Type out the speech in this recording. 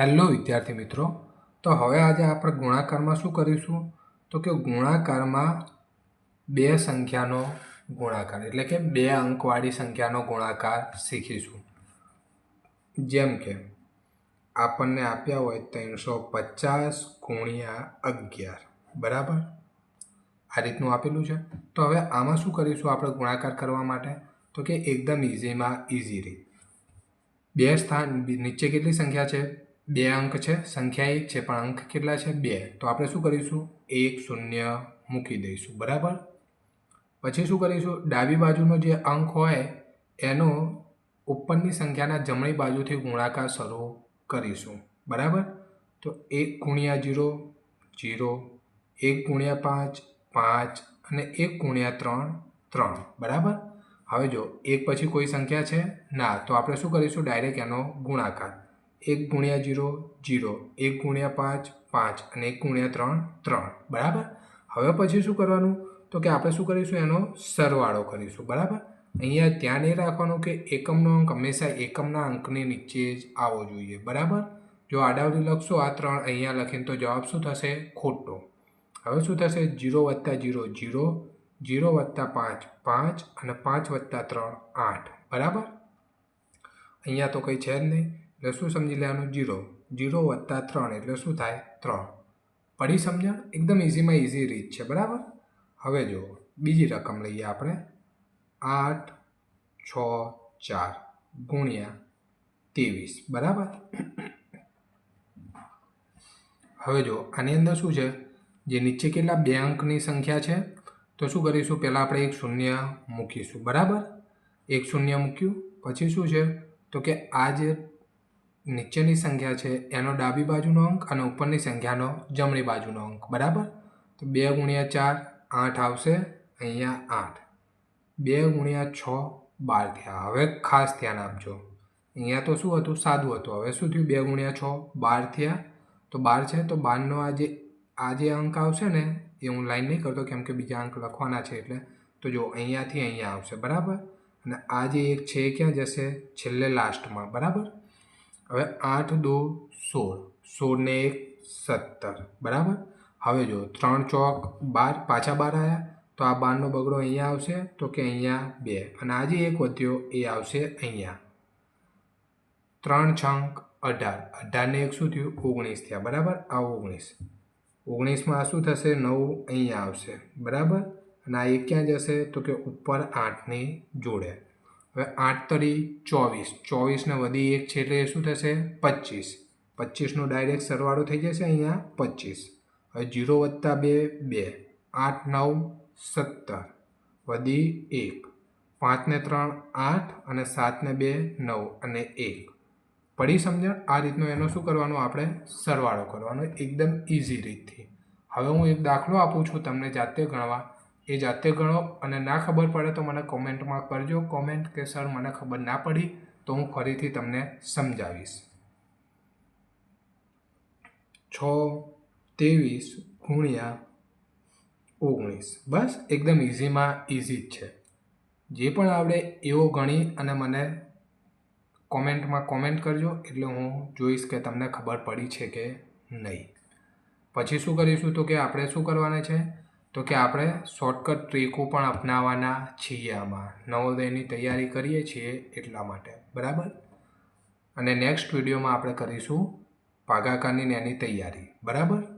Hello વિદ્યાર્થી મિત્રો. તો હવે આજે આપણે ગુણાકારમાં શું કરીશું? તો કે ગુણાકારમાં બે સંખ્યાનો ગુણાકાર, એટલે કે બે અંકવાળી સંખ્યાનો ગુણાકાર શીખીશું. જેમ કે આપણને આપ્યા હોય ત્રણસો પચાસ ગુણ્યા અગિયાર, બરાબર? આ રીતનું આપેલું છે. તો હવે આમાં શું કરીશું આપણે ગુણાકાર કરવા માટે? તો કે એકદમ ઇઝીમાં ઇઝી રીત. બે સ્થાન, નીચે કેટલી સંખ્યા છે? બે અંક છે, સંખ્યા એક છે, પણ અંક કેટલા છે? બે. તો આપણે શું કરીશું? એક શૂન્ય મૂકી દઈશું. બરાબર? પછી શું કરીશું? ડાબી બાજુનો જે અંક હોય, એનો ઉપરની સંખ્યાના જમણી બાજુથી ગુણાકાર શરૂ કરીશું. બરાબર? તો એક ગુણ્યા જીરો જીરો, એક ગુણ્યા પાંચ પાંચ અને એક ગુણ્યા ત્રણ ત્રણ. બરાબર? હવે જો, એક પછી કોઈ સંખ્યા છે? ના. તો આપણે શું કરીશું? ડાયરેક્ટ એનો ગુણાકાર. એક ગુણ્યા જીરો જીરો. એક ગુણ્યા પાંચ પાંચ. અને એક ગુણ્યા ત્રણ ત્રણ. બરાબર? હવે પછી શું કરવાનું? તો કે આપણે શું કરીશું? એનો સરવાળો કરીશું. બરાબર? અહીંયા ધ્યાન એ રાખવાનું કે એકમનો અંક હંમેશા એકમના અંકની નીચે જ આવવો જોઈએ. બરાબર? જો આડાવડી લખશો આ ત્રણ અહીંયા લખીને તો જવાબ શું થશે? ખોટો. હવે શું થશે? જીરો વત્તા જીરો જીરો. જીરો વત્તા પાંચ પાંચ. અને પાંચ વત્તા ત્રણ, આઠ. બરાબર? અહીંયા તો કંઈ છે જ નહીં. એટલે શું સમજી લેવાનું? જીરો. જીરો વત્તા ત્રણ એટલે શું થાય? ત્રણ. પડી સમજણ? એકદમ ઇઝીમાં ઇઝી રીત છે, બરાબર? હવે જો બીજી રકમ લઈએ આપણે. આઠ, છ, ચાર ગુણ્યા ત્રેવીસ. બરાબર? હવે જો આની અંદર શું છે? જે નીચે કેટલા બે અંકની સંખ્યા છે? તો શું કરીશું? પહેલાં આપણે એક શૂન્ય મૂકીશું. બરાબર? એક શૂન્ય મૂક્યું. પછી શું છે? તો કે આ જે નીચેની સંખ્યા છે, એનો ડાબી બાજુનો અંક અને ઉપરની સંખ્યાનો જમણી બાજુનો અંક. બરાબર? તો બે ગુણ્યા ચાર, આઠ આવશે, અહીંયા આઠ. બે ગુણ્યા છ, બાર થયા. હવે ખાસ ધ્યાન આપજો. અહીંયા તો શું હતું? સાદું હતું. હવે શું થયું? બે ગુણ્યા છ, બાર થયા. તો બાર છે, તો બારનો આ જે આ જે અંક આવશે ને, એ હું લાઈન નહીં કરતો, કેમ કે બીજા અંક લખવાના છે એટલે. તો જો અહીંયાથી અહીંયા આવશે. બરાબર? અને આ જે એક છે એ ક્યાં જશે? છેલ્લે લાસ્ટમાં બરાબર? હવે આઠ દો સોળ. સોળ ને એક સત્તર. બરાબર? હવે જો ત્રણ ચોક બાર પાછા બાર આવ્યા તો આ બારનો બગડો અહીંયા આવશે, તો કે અહીંયા બે. અને આજે એક વધ્યો, એ આવશે અહીંયા. ત્રણ છંક અઢાર. અઢારને એક શું થયું? ઓગણીસ થયા. બરાબર? આ ઓગણીસ. ઓગણીસમાં શું થશે? નવ અહીંયા આવશે. બરાબર? અને આ એક ક્યાં જશે? તો કે ઉપર આઠની જોડે. હવે આઠ તરી ચોવીસ. ચોવીસને વધી એક છે એટલે શું થશે? પચીસ. પચીસનો ડાયરેક્ટ સરવાળો થઈ જશે અહીંયા પચીસ. હવે જીરો વત્તા બે બે. આઠ, નવ, સત્તર. વધી એક. પાંચને ત્રણ, આઠ અને સાતને બે, નવ અને એક. પડી સમજણ? આ રીતનો એનો શું કરવાનો? આપણે સરવાળો કરવાનો. એકદમ ઇઝી રીતથી. હવે હું એક દાખલો આપું છું તમને જાતે ગણવા. એ જાતે ગણો અને ના ખબર પડે તો મને કોમેન્ટમાં કરજો. કોમેન્ટ કે સર મને ખબર ના પડી તો હું ફરીથી તમને સમજાવીશ. છ, ત્રેવીસ, ગુણ્યા ઓગણીસ. બસ, એકદમ ઇઝીમાં ઇઝી જ છે. જે પણ આવડે એવો ગણી અને મને કોમેન્ટમાં કોમેન્ટ કરજો એટલે હું જોઈશ કે તમને ખબર પડી છે કે નહીં. પછી શું કરીશું તો કે આપણે શું કરવાના છે? તો કે આપણે શોર્ટકટ ટ્રીકો પણ અપનાવવાના છીએ આમાં. નવોદયની તૈયારી કરીએ છીએ એટલા માટે. બરાબર? અને નેક્સ્ટ વિડીયોમાં આપણે કરીશું ભાગાકારની એની તૈયારી. બરાબર?